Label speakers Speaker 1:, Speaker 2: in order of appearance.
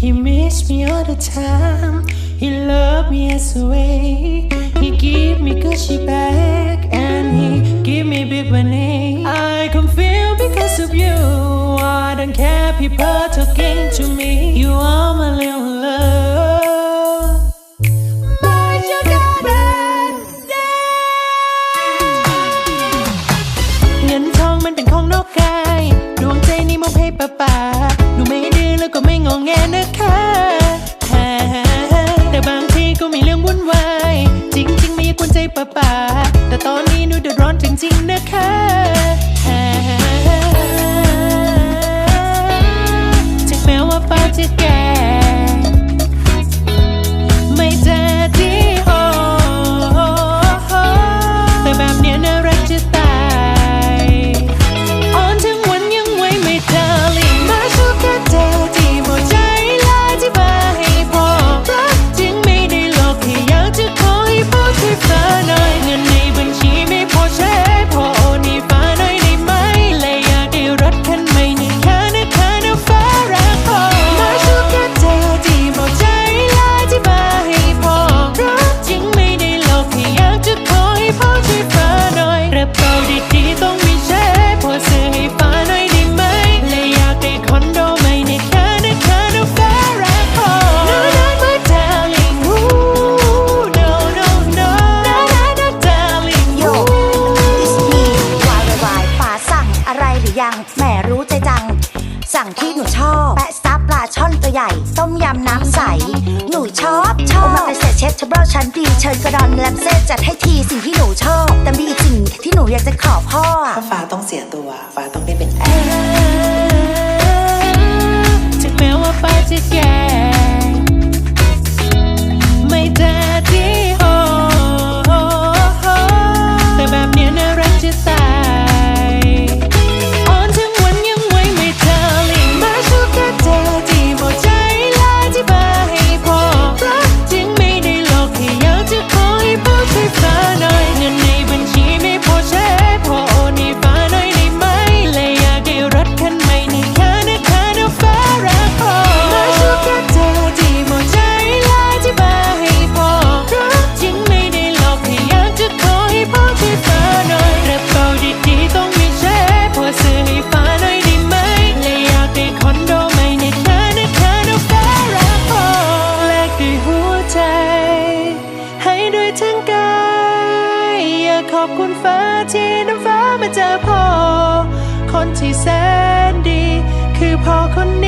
Speaker 1: He makes me all the time. He love me as a way. He give me Gucci back and he give me big money. I can feel because of you. I don't care people talking to me. You are my little love. But you gotta stay. เงินทองมันเป็นของนอกกาย ดวงใจนี่มอบให้ป้าป๋า ป้าป้าแต่ตอนนี้หนูเดือดร้อนจริงๆนะคะ ที่หนูชอ
Speaker 2: บ แปะซับปลาช่อนตัวใหญ่ส้มยำน้ำใส หนูชอบ ชอบมาเป็นเศเชฟทับเบิลชั้นดี เชิญกระดอนแลมเซ่จัดให้ทีสิ่งที่หนูชอบ แต่มีอีกสิ่งที่หนูอยากจะขอพ่อ
Speaker 3: ฟ้าต้องเสีย
Speaker 1: อบคุณฟ้าที่น้ำฟ้ามาเจอพ่อ คนที่แสนดี คือพ่อคนนี้